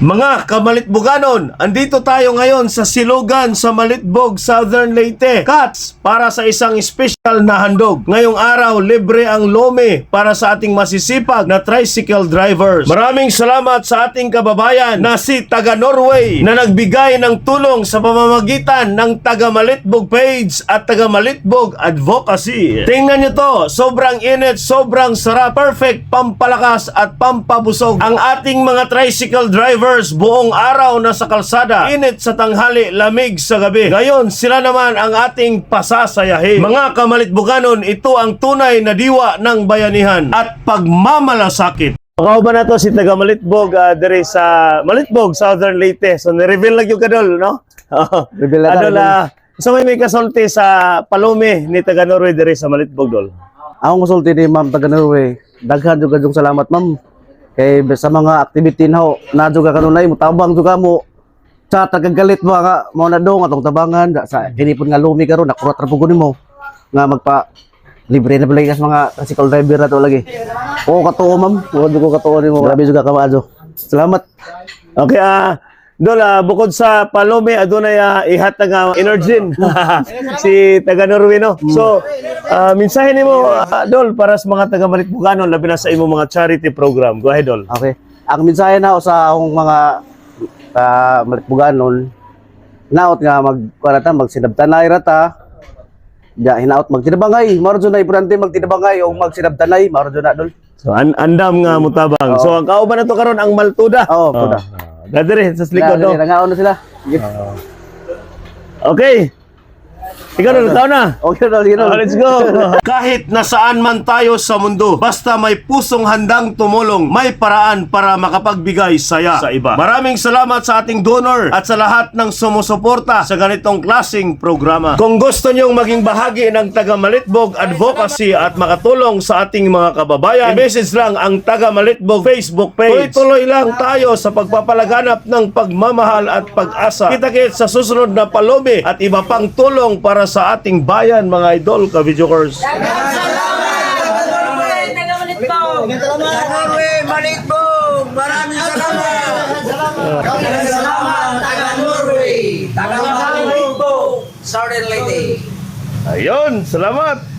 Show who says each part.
Speaker 1: Mga kamalitbuganon, andito tayo ngayon sa Silugan sa Malitbog, Southern Leyte. Cats, para sa isang special na handog. Ngayong araw, libre ang lome para sa ating masisipag na tricycle drivers. Maraming salamat sa ating kababayan na si Taga Norway na nagbigay ng tulong sa pamamagitan ng Taga Malitbog page at Taga Malitbog Advocacy. Tingnan nyo to, sobrang init, sobrang sarap, perfect pampalakas at pampabusog ang ating mga tricycle drivers buong araw na sa kalsada. Init sa tanghali, lamig sa gabi. Ngayon, sila naman ang ating pasasayahin. Mga kamalitbuganon, ito ang tunay na diwa ng bayanihan at pagmamalasakit. Ako ba na to si taga Malitbog uh, dire sa Malitbog, Southern Leyte. So ni-reveal lang yung kadol, no? Oo.
Speaker 2: Reveal na
Speaker 1: Ano
Speaker 2: tayo,
Speaker 1: la, so may may kasulti sa Palome ni taga Norway dire sa Malitbog, dol.
Speaker 2: Ako konsulti ni Ma'am taga Norway. Daghan jung salamat ma'am. Kay sa mga activity na na juga kanunay mo tabang juga mo sa tagagalit mo nga mo na dong atong tabangan sa kinipon nga lumi karon nakurat ra pugod nimo nga magpa libre na pala sa mga tricycle driver na to lagi. Oo katuo ma'am. Oo ko katuo nimo. Grabe juga ka maajo. Salamat.
Speaker 1: Okay, ah, Dol, ah, bukod sa Palome, adunay uh, ihatag nga Energen si taga Norway, no? So, ah, mensahe nimo, ah, Dol, para sa mga taga Malitbugano, labi na sa imo mga charity program. Go ahead, Dol.
Speaker 2: Okay. Ang mensahe na sa akong mga uh, malitbuganon, naot nga mag karata magsinabtanay rata. Ya hinaot magtinabangay, jud na importante magtinabangay o magsinabtanay, jud na dol.
Speaker 1: So, an andam nga mutabang. So, ang kauban na to karon ang Maltuda.
Speaker 2: Oo, oh, puda.
Speaker 1: Dadere, sa likod, no?
Speaker 2: Nangaon na sila. Sige.
Speaker 1: Okay. Ikaw na, tao na.
Speaker 2: Okay na, sige
Speaker 1: Oh,
Speaker 2: na.
Speaker 1: let's go! Kahit nasaan man tayo sa mundo, basta may pusong handang tumulong, may paraan para makapagbigay saya sa iba. Maraming salamat sa ating donor at sa lahat ng sumusuporta sa ganitong klasing programa. Kung gusto nyong maging bahagi ng Taga Malitbog Advocacy at makatulong sa ating mga kababayan, i-message lang ang Taga Malitbog Facebook page. Tuloy-tuloy lang tayo sa pagpapalaganap ng pagmamahal at pag-asa. Kita-kits sa susunod na palome at iba pang tulong para sa ating bayan, mga idol, ka-videokers. Ayun, salamat!